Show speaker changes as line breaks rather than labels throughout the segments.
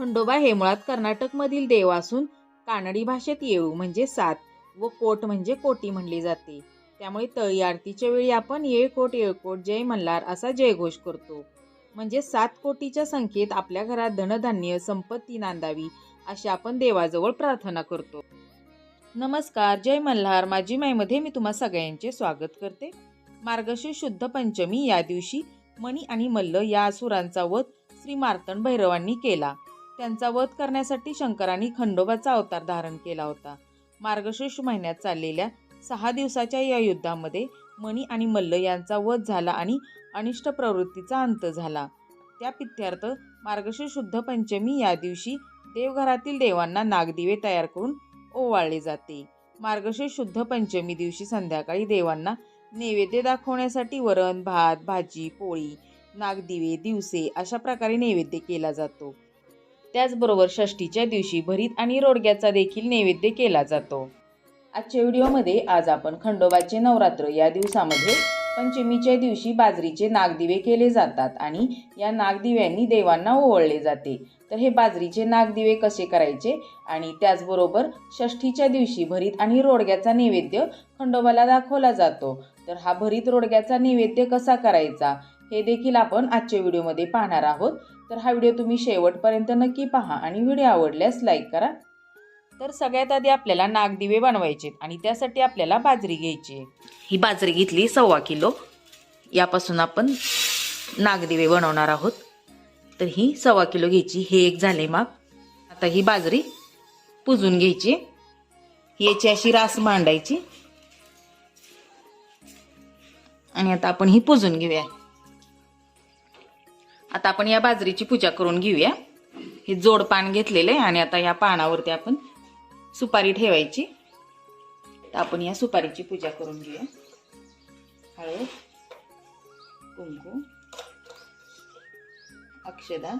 खंडोबा हे मुळात कर्नाटकमधील देव असून कानडी भाषेत येऊ म्हणजे सात व कोट म्हणजे कोटी म्हणली जाते. त्यामुळे तळी आरतीच्या वेळी आपण येळकोट येळकोट जय मल्हार असा जयघोष करतो. म्हणजे सात कोटीच्या संख्येत आपल्या घरात धनधान्य संपत्ती नांदावी अशी आपण देवाजवळ प्रार्थना करतो. नमस्कार जय मल्हार. माझी माईमध्ये मी तुम्हा सगळ्यांचे स्वागत करते. मार्गशीर्ष शुद्ध पंचमी या दिवशी मणी आणि मल्ल या असुरांचा वध श्री मार्तण भैरवांनी केला. त्यांचा वध करण्यासाठी शंकरांनी खंडोबाचा अवतार धारण केला होता. मार्गशीर्ष महिन्यात चाललेल्या सहा दिवसाच्या या युद्धामध्ये मणी आणि मल्ल यांचा वध झाला आणि अनिष्ट प्रवृत्तीचा अंत झाला. त्या पित्यार्थ मार्गशीर्ष शुद्ध पंचमी या दिवशी देवघरातील देवांना नागदिवे तयार करून ओवाळले जाते. मार्गशीर्ष शुद्ध पंचमी दिवशी संध्याकाळी देवांना नैवेद्य दाखवण्यासाठी वरण भात भाजी पोळी नागदिवे दिवसे अशा प्रकारे नैवेद्य केला जातो. त्याचबरोबर षष्टीच्या दिवशी भरीत आणि रोडग्याचा देखील नैवेद्य केला जातो. आजच्या व्हिडिओमध्ये आज आपण खंडोबाचे नवरात्र या दिवसामध्ये पंचमीच्या दिवशी बाजरीचे नागदिवे केले जातात आणि या नागदिव्यांनी देवांना ओवळले जाते. तर हे बाजरीचे नागदिवे कसे करायचे आणि त्याचबरोबर षष्ठीच्या दिवशी भरीत आणि रोडग्याचा नैवेद्य खंडोबाला दाखवला जातो. तर हा भरीत रोडग्याचा नैवेद्य कसा करायचा हे देखील आपण आजच्या व्हिडिओमध्ये पाहणार आहोत. तर हा व्हिडिओ तुम्ही शेवटपर्यंत नक्की पहा आणि व्हिडिओ आवडल्यास लाईक करा. तर सगळ्यात आधी आपल्याला नागदिवे बनवायचे आणि त्यासाठी आपल्याला बाजरी घ्यायची आहे. ही बाजरी घेतली सव्वा किलो. यापासून आपण नागदिवे बनवणार आहोत. तर ही सव्वा किलो घ्यायची हे एक झाले माग आता ही बाजरी पुजून घ्यायची याची अशी रास मांडायची. आणि आता आपण ही पुजून घेऊया. आता आपण या बाजरीची पूजा करून घेऊया. हे जोड पान घेतलेलं आहे आणि आता या पानावरती आपण सुपारी ठेवायची. तर आपण या सुपारीची पूजा करून घेऊया. हळद कुंकू अक्षदा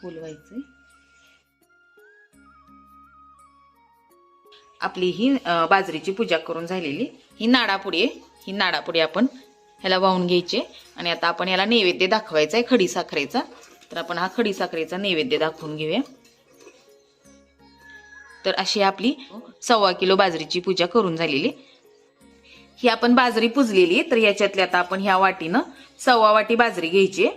फुल आपली ही बाजरीची पूजा करून झालेली. ही नाडापुडी आहे. ही नाडापुडी आपण ह्याला वाहून घ्यायचे. आणि आता आपण याला नैवेद्य दाखवायचा आहे खडी साखरेचा. तर आपण हा खडी साखरेचा नैवेद्य दाखवून घेऊया. तर अशी आपली सव्वा किलो बाजरीची पूजा करून झालेली. ही आपण बाजरी पुजलेली तर याच्यातली आता आपण ह्या वाटीनं सव्वा वाटी बाजरी घ्यायची.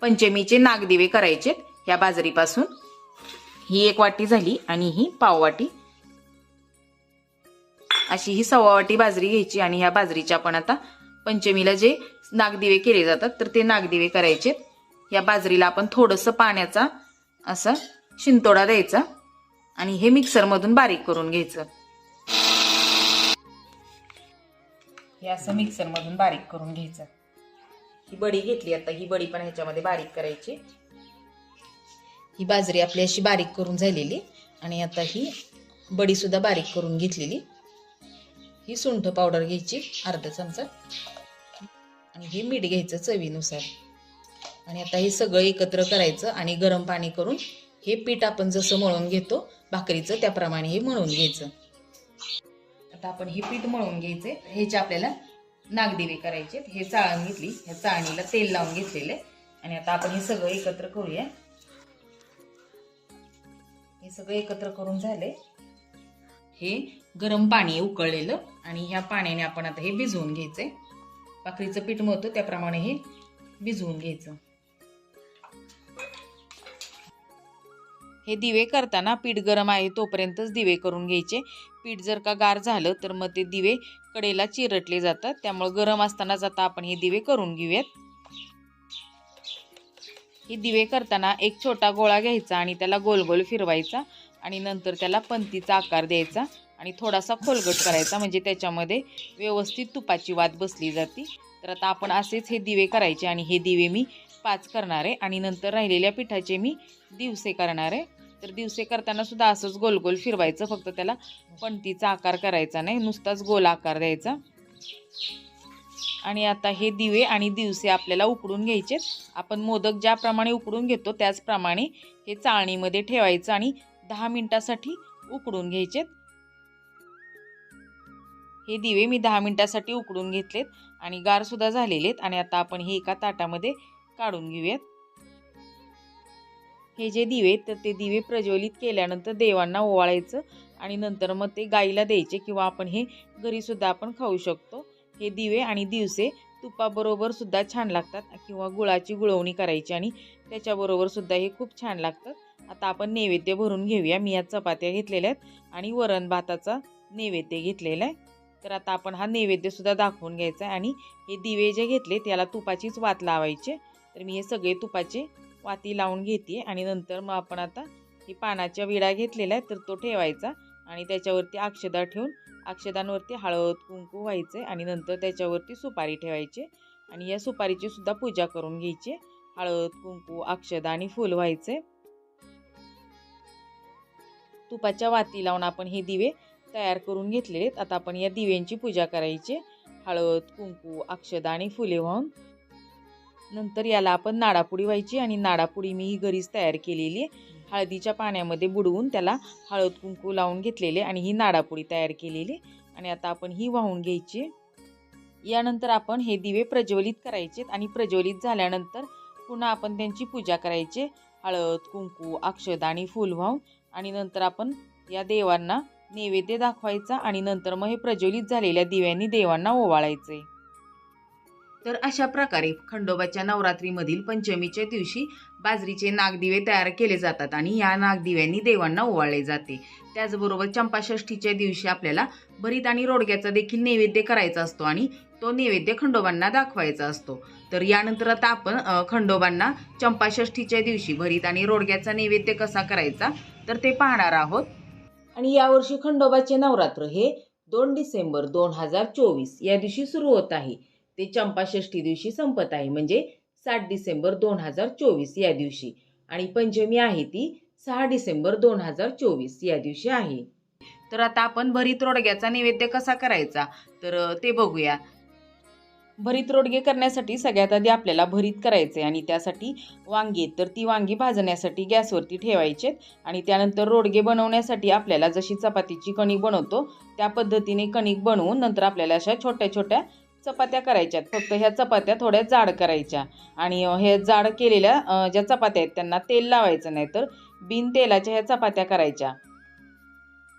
पंचमीचे नागदिवे करायचे ह्या बाजरीपासून. ही एक वाटी झाली आणि ही पाव वाटी. अशी ही सव्वा वाटी बाजरी घ्यायची आणि ह्या बाजरीच्या आपण आता पंचमीला जे नागदिवे केले जातात तर ते नागदिवे करायचे. या बाजरीला आपण थोडंसं पाण्याचा असं शिंतोडा द्यायचा आणि हे मिक्सरमधून बारीक करून घ्यायचं. हे असं मिक्सरमधून बारीक करून घ्यायचं. ही बडी घेतली आता ही बडी पण ह्याच्यामध्ये बारीक करायची. ही बाजरी आपली अशी बारीक करून झालेली आणि आता ही बडी सुद्धा बारीक करून घेतलेली. ही सुंठ पावडर घ्यायची अर्धा चमचा. आणि हे मीठ घ्यायचं चवीनुसार. आणि आता हे सगळं एकत्र करायचं आणि गरम पाणी करून हे पीठ आपण जसं मळून घेतो भाकरीचं त्याप्रमाणे हे मळून घ्यायचं. आता आपण हे पीठ मळून घ्यायचे. ह्याचे आपल्याला नागदिवे करायचे हे चाळण घेतली. ह्या चाळणीला तेल लावून घेतलेले आणि आता आपण हे सगळं एकत्र करूया. हे सगळं एकत्र करून झाले हे गरम पाणी उकळलेलं आणि ह्या पाण्याने आपण आता हे भिजवून घ्यायचंय. भाकरीचं पीठ मळतो त्याप्रमाणे हे भिजवून घ्यायचं. हे दिवे करताना पीठ गरम आहे तोपर्यंतच दिवे करून घ्यायचे. पीठ जर का गार झालं तर मग ते दिवे कडेला चिरटले जातात. त्यामुळे गरम असतानाच आता आपण हे दिवे करून घेऊयात. हे दिवे करताना एक छोटा गोळा घ्यायचा आणि त्याला गोल गोल फिरवायचा. आणि नंतर त्याला पंतीचा आकार द्यायचा आणि थोडासा खोलगट करायचा म्हणजे त्याच्यामध्ये व्यवस्थित तुपाची वात बसली जाते. तर आता आपण असेच हे दिवे करायचे आणि हे दिवे मी पाच करणार आहे आणि नंतर राहिलेल्या पिठाचे मी दिवसे करणार आहे. तर दिवसे करताना सुद्धा असंच गोल गोल फिरवायचं फक्त त्याला पणतीचा आकार करायचा नाही नुसताच गोल आकार द्यायचा. आणि आता हे दिवे आणि दिवसे आपल्याला उकडून घ्यायचे आपण मोदक ज्याप्रमाणे उकडून घेतो त्याचप्रमाणे हे चाळणीमध्ये ठेवायचं आणि दहा मिनिटासाठी उकडून घ्यायचेत. हे दिवे मी दहा मिनटासाठी उकडून घेतलेत आणि गारसुद्धा झालेले आहेत आणि आता आपण हे एका ताटामध्ये काढून घेऊयात. हे जे दिवे तर ते दिवे प्रज्वलित केल्यानंतर देवांना ओवाळायचं आणि नंतर मग ते गाईला द्यायचे किंवा आपण हे घरीसुद्धा आपण खाऊ शकतो. हे दिवे आणि दिवसे तुपाबरोबर सुद्धा छान लागतात किंवा गुळाची गुळवणी करायची आणि त्याच्याबरोबर सुद्धा हे खूप छान लागतात. आता आपण नैवेद्य भरून घेऊया. मी या चपात्या घेतलेल्या आहेत आणि वरण भाताचा नैवेद्य घेतलेला आहे. तर आता आपण हा नैवेद्यसुद्धा दाखवून घ्यायचा आहे आणि हे दिवे जे घेतले त्याला तुपाचीच वात लावायचे तर मी हे सगळे तुपाचे वाती लावून घेते आणि नंतर मग आपण आता ही पानाच्या विडा घेतलेला आहे तर तो ठेवायचा आणि त्याच्यावरती अक्षदा ठेवून अक्षदांवरती हळद कुंकू व्हायचे आणि नंतर त्याच्यावरती सुपारी ठेवायचे आणि या सुपारीची सुद्धा पूजा करून घ्यायची हळद कुंकू अक्षदा आणि फूल व्हायचे तुपाच्या वाती लावून आपण हे दिवे तयार करून घेतलेले आहेत. आता आपण या दिव्यांची पूजा करायची. हळद कुंकू अक्षदा आणि फुले वाहून नंतर याला आपण नाडापुडी व्हायची आणि नाडापुडी मी ही घरीच तयार केलेली आहे. हळदीच्या पाण्यामध्ये बुडवून त्याला हळद कुंकू लावून घेतलेले आणि ही नाडापुडी तयार केलेली. आणि आता आपण ही वाहून घ्यायची. यानंतर आपण हे दिवे प्रज्वलित करायचे आणि प्रज्वलित झाल्यानंतर पुन्हा आपण त्यांची पूजा करायची. हळद कुंकू अक्षदा आणि फूल वाहून आणि नंतर आपण या देवांना नैवेद्य दाखवायचा आणि नंतर मग हे प्रज्वलित झालेल्या दिव्यांनी देवांना ओवाळायचे. तर अशा प्रकारे खंडोबाच्या नवरात्रीमधील पंचमीच्या दिवशी बाजरीचे नागदिवे तयार केले जातात आणि या नागदिव्यांनी देवांना ओवाळले जाते. त्याचबरोबर चंपाषष्ठीच्या दिवशी आपल्याला भरीत आणि रोडग्याचा देखील नैवेद्य करायचा असतो आणि तो नैवेद्य खंडोबांना दाखवायचा असतो. तर यानंतर आता आपण खंडोबांना चंपाषष्ठीच्या दिवशी भरीत आणि रोडग्याचा नैवेद्य कसा करायचा तर ते पाहणार आहोत. आणि यावर्षी खंडोबाचे नवरात्र हे दोन डिसेंबर दोन हजार चोवीस या दिवशी सुरू होत आहे. ते चंपाषष्ठी दिवशी संपत आहे म्हणजे सात डिसेंबर दोन हजार चोवीस या दिवशी. आणि पंचमी आहे ती सहा डिसेंबर दोन हजार चोवीस या दिवशी आहे. तर आता आपण भरीत रोडग्याचा नैवेद्य कसा करायचा? तर ते बघूया. भरीत रोडगे करण्यासाठी सगळ्यात आधी आपल्याला भरीत करायचे आणि त्यासाठी वांगी. तर ती वांगी भाजण्यासाठी गॅसवरती ठेवायचे आणि त्यानंतर रोडगे बनवण्यासाठी आपल्याला जशी चपातीची कणिक बनवतो त्या पद्धतीने कणिक बनवून नंतर आपल्याला अशा छोट्या छोट्या चपात्या करायच्यात फक्त ह्या चपात्या थोड्या जाड करायच्या आणि हे जाड केलेल्या ज्या चपात्या आहेत त्यांना तेल लावायचं नाही तर बिन तेलाच्या ह्या चपात्या करायच्या.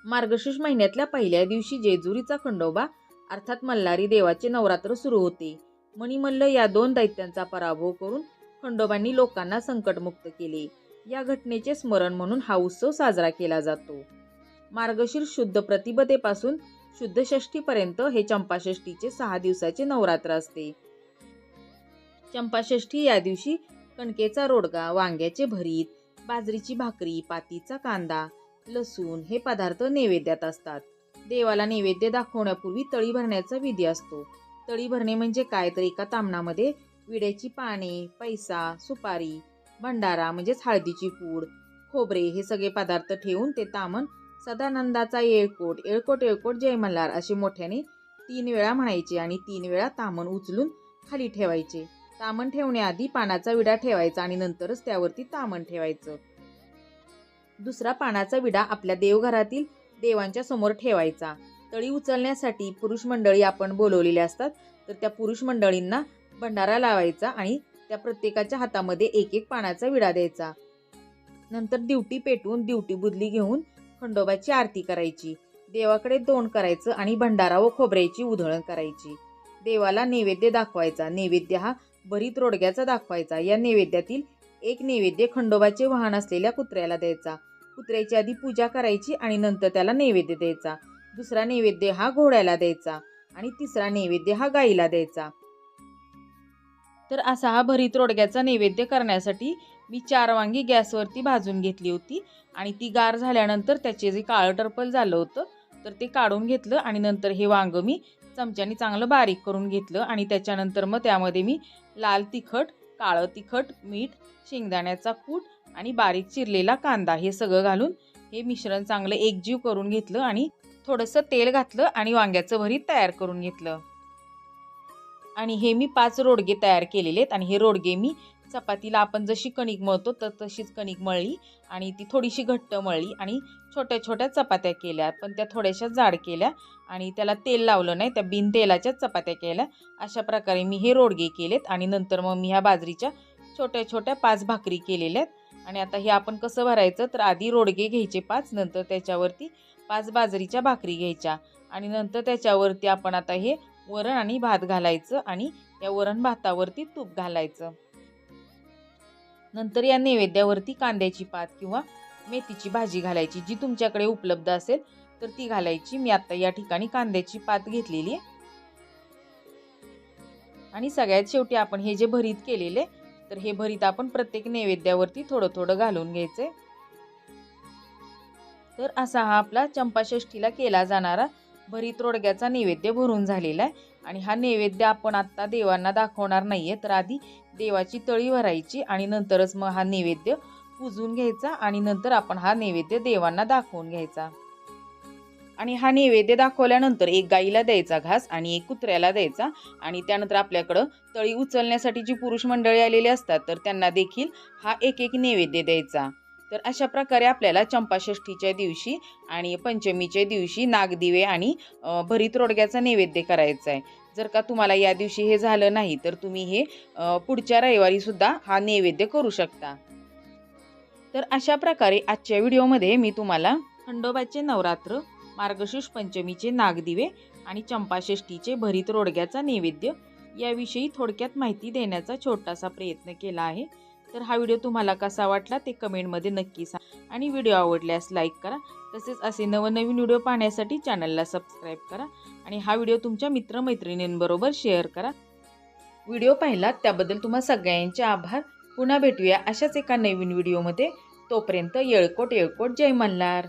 मार्गशीर्ष महिन्यातल्या पहिल्या दिवशी जेजुरीचा खंडोबा अर्थात मल्हारी देवाचे नवरात्र सुरू होते. मणिमल्ल या दोन दैत्यांचा पराभव करून खंडोबांनी लोकांना संकटमुक्त केले. या घटनेचे स्मरण म्हणून हा उत्सव साजरा केला जातो. मार्गशीर शुद्ध प्रतिपदेपासून शुद्ध षष्ठीपर्यंत हे चंपाषष्ठीचे सहा दिवसाचे नवरात्र असते. चंपाषष्ठी या दिवशी कणकेचा रोडगा वांग्याचे भरीत बाजरीची भाकरी पातीचा कांदा लसूण हे पदार्थ नैवेद्यात असतात. देवाला नैवेद्य दाखवण्यापूर्वी तळी भरण्याचा विधी असतो. तळी भरणे म्हणजे काय तर एका तामणामध्ये विड्याची पाने पैसा सुपारी भंडारा म्हणजेच हळदीची पूड खोबरे हे सगळे पदार्थ ठेवून ते तामण सदानंदाचा येळकोट येळकोट येळकोट जय मल्हार असे मोठ्याने तीन वेळा म्हणायचे आणि तीन वेळा तामण उचलून खाली ठेवायचे. तामण ठेवण्याआधी पानाचा विडा ठेवायचा आणि नंतरच त्यावरती तामण ठेवायचं. दुसरा पानाचा विडा आपल्या देवघरातील देवांच्या समोर ठेवायचा. तळी उचलण्यासाठी पुरुष मंडळी आपण बोलवलेल्या असतात. तर त्या पुरुष मंडळींना भंडारा लावायचा आणि त्या प्रत्येकाच्या हातामध्ये एक एक पानाचा विडा द्यायचा. नंतर दिवटी पेटवून दिवटी बुदली घेऊन खंडोबाची आरती करायची. देवाकडे दोन करायचं आणि भंडारा व खोबऱ्याची उधळण करायची. देवाला नैवेद्य दाखवायचा. नैवेद्य हा भरीत रोडग्याचा दाखवायचा. या नैवेद्यातील एक नैवेद्य खंडोबाचे वाहन असलेल्या कुत्र्याला द्यायचा. कुत्र्याची आधी पूजा करायची आणि नंतर त्याला नैवेद्य द्यायचा. दुसरा नैवेद्य हा घोड्याला द्यायचा आणि तिसरा नैवेद्य हा गाईला द्यायचा. तर असा हा भरीत रोडग्याचा नैवेद्य करण्यासाठी मी चार वांगी गॅसवरती भाजून घेतली होती आणि ती गार झाल्यानंतर त्याचे जे काळं टर्पल झालं होतं तर ते काढून घेतलं आणि नंतर हे वांगं मी चमच्याने चांगलं बारीक करून घेतलं आणि त्याच्यानंतर मग त्यामध्ये मी लाल तिखट काळं तिखट मीठ शेंगदाण्याचा कूट आणि बारीक चिरलेला कांदा हे सगळं घालून हे मिश्रण चांगलं एकजीव करून घेतलं आणि थोडंसं तेल घातलं आणि वांग्याचं भरीत तयार करून घेतलं. आणि हे मी पाच रोडगे तयार केलेले आहेत आणि हे रोडगे मी चपातीला आपण जशी कणिक मळतो तर तशीच कणिक मळली आणि ती थोडीशी घट्ट मळली आणि छोट्या छोट्या चपात्या केल्या पण त्या थोड्याशा जाड केल्या आणि त्याला तेल लावलं नाही त्या बिन तेलाच्याच चपात्या केल्या. अशा प्रकारे मी हे रोडगे केलेत आणि नंतर मग मी ह्या बाजरीच्या छोट्या छोट्या पाच भाकरी केलेल्या आहेत. आणि आता हे आपण कसं भरायचं? तर आधी रोडगे घ्यायचे पाच नंतर त्याच्यावरती पाच बाजरीच्या भाकरी घ्यायच्या आणि नंतर त्याच्यावरती आपण आता हे वरण आणि भात घालायचं आणि या वरण भातावरती तूप घालायचं. नंतर या नैवेद्यावरती कांद्याची पात किंवा मेथीची भाजी घालायची जी तुमच्याकडे उपलब्ध असेल तर ती घालायची. मी आता या ठिकाणी कांद्याची पात घेतलेली आहे. आणि सगळ्यात शेवटी आपण हे जे भरीत केलेले तर हे भरीत आपण प्रत्येक नैवेद्यावरती थोडं थोडं घालून घ्यायचंय तर असा हा आपला चंपाषष्ठीला केला जाणारा भरीत रोडग्याचा नैवेद्य भरून झालेला आहे. आणि हा नैवेद्य आपण आत्ता देवांना दाखवणार नाही आहे तर आधी देवाची तळी भरायची आणि नंतरच मग हा नैवेद्य पुजून घ्यायचा आणि नंतर आपण हा नैवेद्य देवांना दाखवून घ्यायचा. आणि हा नैवेद्य दाखवल्यानंतर एक गाईला द्यायचा घास आणि एक कुत्र्याला द्यायचा आणि त्यानंतर आपल्याकडं तळी उचलण्यासाठी जी पुरुष मंडळी आलेली असतात तर त्यांना देखील हा एक एक नैवेद्य द्यायचा. तर अशा प्रकारे आपल्याला चंपाषष्ठीच्या दिवशी आणि पंचमीच्या दिवशी नागदिवे आणि भरीत रोडग्याचा नैवेद्य करायचा आहे जर का तुम्हाला या दिवशी हे झालं नाही तर तुम्ही हे पुढच्या रविवारीसुद्धा हा नैवेद्य करू शकता. तर अशा प्रकारे आजच्या व्हिडिओमध्ये मी तुम्हाला खंडोबाचे नवरात्र मार्गशीर्ष पंचमीचे नागदिवे आणि चंपाषष्ठीचे भरीत रोडग्याचा नैवेद्य याविषयी थोडक्यात माहिती देण्याचा छोटासा प्रयत्न केला आहे. तर हा व्हिडिओ तुम्हाला कसा वाटला ते कमेंटमध्ये नक्की सांगा. आणि व्हिडिओ आवडल्यास लाईक करा. तसेच असे नवनवीन व्हिडिओ पाहण्यासाठी चॅनलला सबस्क्राईब करा आणि हा व्हिडिओ तुमच्या मित्रमैत्रिणींबरोबर शेअर करा. व्हिडिओ पाहिलात त्याबद्दल तुम्हा सगळ्यांचे आभार. पुन्हा भेटूया अशाच एका नवीन व्हिडिओमध्ये. तोपर्यंत येळकोट येळकोट जय मल्हार.